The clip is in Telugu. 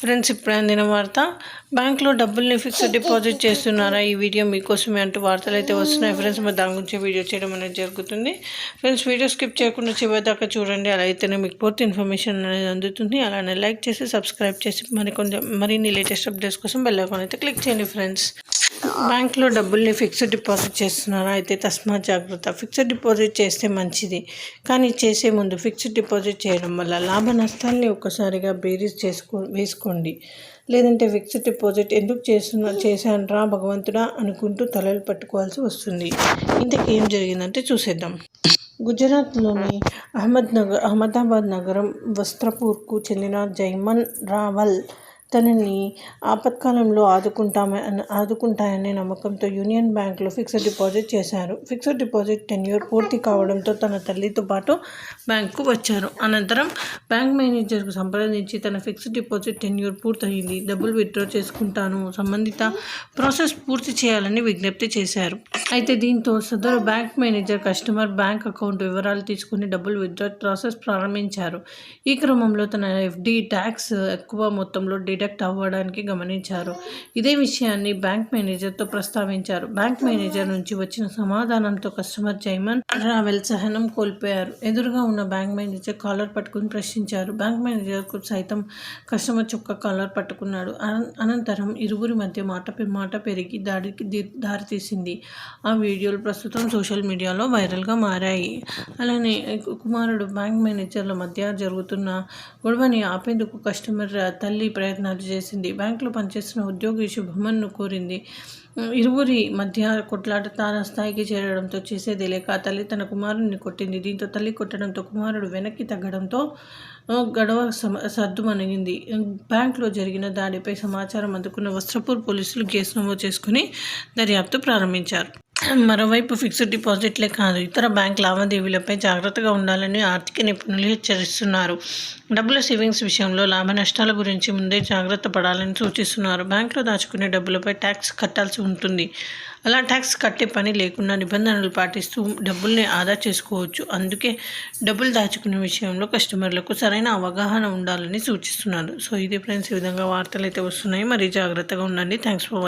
ఫ్రెండ్స్ ఇప్పుడు అందిన వార్త. బ్యాంక్లో డబ్బుల్ని ఫిక్స్డ్ డిపాజిట్ చేస్తున్నారా? ఈ వీడియో మీకోసమే అంటూ వార్తలు అయితే వస్తున్నాయి. ఫ్రెండ్స్ మరి దాని గురించి వీడియో చేయడం అనేది జరుగుతుంది. ఫ్రెండ్స్ వీడియో స్కిప్ చేయకుండా చివరిదాకా చూడండి. అలా అయితేనే మీకు పూర్తి ఇన్ఫర్మేషన్ అనేది అందుతుంది. అలానే లైక్ చేసి సబ్స్క్రైబ్ చేసి మరి కొంచెం మరిన్ని లేటెస్ట్ అప్డేట్స్ కోసం బెల్ ఐకాన్ అయితే క్లిక్ చేయండి ఫ్రెండ్స్. బ్యాంక్లో డబ్బుల్ని ఫిక్స్డ్ డిపాజిట్ చేస్తున్నారా? అయితే తస్మాత్ జాగ్రత్త. ఫిక్స్డ్ డిపాజిట్ చేస్తే మంచిది. కానీ చేసే ముందు ఫిక్స్డ్ డిపాజిట్ చేయడం వల్ల లాభ నష్టాల్ని ఒక్కసారిగా బేరీజ్ చేసుకో వేసుకోండి. లేదంటే ఫిక్స్డ్ డిపాజిట్ ఎందుకు చేస్తున్నా చేశానరా భగవంతుడా అనుకుంటూ తలలు పట్టుకోవాల్సి వస్తుంది. ఇంతకేం ఏం జరిగిందంటే చూసేద్దాం. గుజరాత్లోని అహ్మద్ నగర్ అహ్మదాబాద్ నగరం వస్త్రపూర్కు చెందిన జైమన్ రావల్ తనని ఆపత్కాలంలో ఆదుకుంటామని ఆదుకుంటాయనే నమ్మకంతో యూనియన్ బ్యాంక్లో ఫిక్స్డ్ డిపాజిట్ చేశారు. ఫిక్స్డ్ డిపాజిట్ టెన్యూర్ పూర్తి కావడంతో తన తల్లితో పాటు బ్యాంకుకు వచ్చారు. అనంతరం బ్యాంక్ మేనేజర్కు సంప్రదించి తన ఫిక్స్డ్ డిపాజిట్ టెన్యూర్ పూర్తయింది. డబ్బులు విత్డ్రా చేసుకుంటాను సంబంధిత ప్రాసెస్ పూర్తి చేయాలని విజ్ఞప్తి చేశారు. అయితే దీంతో సదరు bank manager customer bank account వివరాలు తీసుకుని డబ్బులు విత్డ్రా ప్రాసెస్ ప్రారంభించారు. ఈ క్రమంలో తన ఎఫ్డి ట్యాక్స్ ఎక్కువ మొత్తంలో డిడక్ట్ అవ్వడానికి గమనించారు. ఇదే విషయాన్ని బ్యాంక్ మేనేజర్తో ప్రస్తావించారు. బ్యాంక్ మేనేజర్ నుంచి వచ్చిన సమాధానంతో కస్టమర్ చైర్మన్ రావెల్ సహనం కోల్పోయారు. ఎదురుగా ఉన్న బ్యాంక్ మేనేజర్ కాలర్ పట్టుకుని ప్రశ్నించారు. బ్యాంక్ మేనేజర్కు సైతం కస్టమర్ చొక్క కాలర్ పట్టుకున్నాడు. అనంతరం ఇరువురి మధ్య మాట మాట పెరిగి దాడికి దారితీసింది. ఆ వీడియోలు ప్రస్తుతం సోషల్ మీడియాలో వైరల్గా మారాయి. అలానే కుమారుడు బ్యాంక్ మేనేజర్ల మధ్య జరుగుతున్న గొడవని ఆపేందుకు కస్టమర్ తల్లి ప్రయత్నం ప్రయత్నాలు చేసింది. బ్యాంకులో పనిచేస్తున్న ఉద్యోగి శుభమన్ను కోరింది. ఇరువురి మధ్య కొట్లాట తార స్థాయికి చేరడంతో చేసేది లేక తల్లి తన కుమారుడిని కొట్టింది. దీంతో తల్లి కొట్టడంతో కుమారుడు వెనక్కి తగ్గడంతో గడవ గొడవ బ్యాంకులో జరిగిన దాడిపై సమాచారం అందుకున్న వస్త్రపూర్ పోలీసులు కేసు నమోదు చేసుకుని దర్యాప్తు ప్రారంభించారు. మరోవైపు ఫిక్స్డ్ డిపాజిట్లే కాదు ఇతర బ్యాంక్ లావాదేవీలపై జాగ్రత్తగా ఉండాలని ఆర్థిక నిపుణులు హెచ్చరిస్తున్నారు. డబ్బుల సేవింగ్స్ విషయంలో లాభ నష్టాల గురించి ముందే జాగ్రత్త పడాలని సూచిస్తున్నారు. బ్యాంకులో దాచుకునే డబ్బులపై ట్యాక్స్ కట్టాల్సి ఉంటుంది. అలా ట్యాక్స్ కట్టే పని లేకుండా నిబంధనలు పాటిస్తూ డబ్బుల్ని ఆదా చేసుకోవచ్చు. అందుకే డబ్బులు దాచుకునే విషయంలో కస్టమర్లకు సరైన అవగాహన ఉండాలని సూచిస్తున్నారు. సో ఇది ఫ్రెండ్స్ ఈ విధంగా వార్తలు అయితే వస్తున్నాయి. మరి జాగ్రత్తగా ఉండండి. Thanks for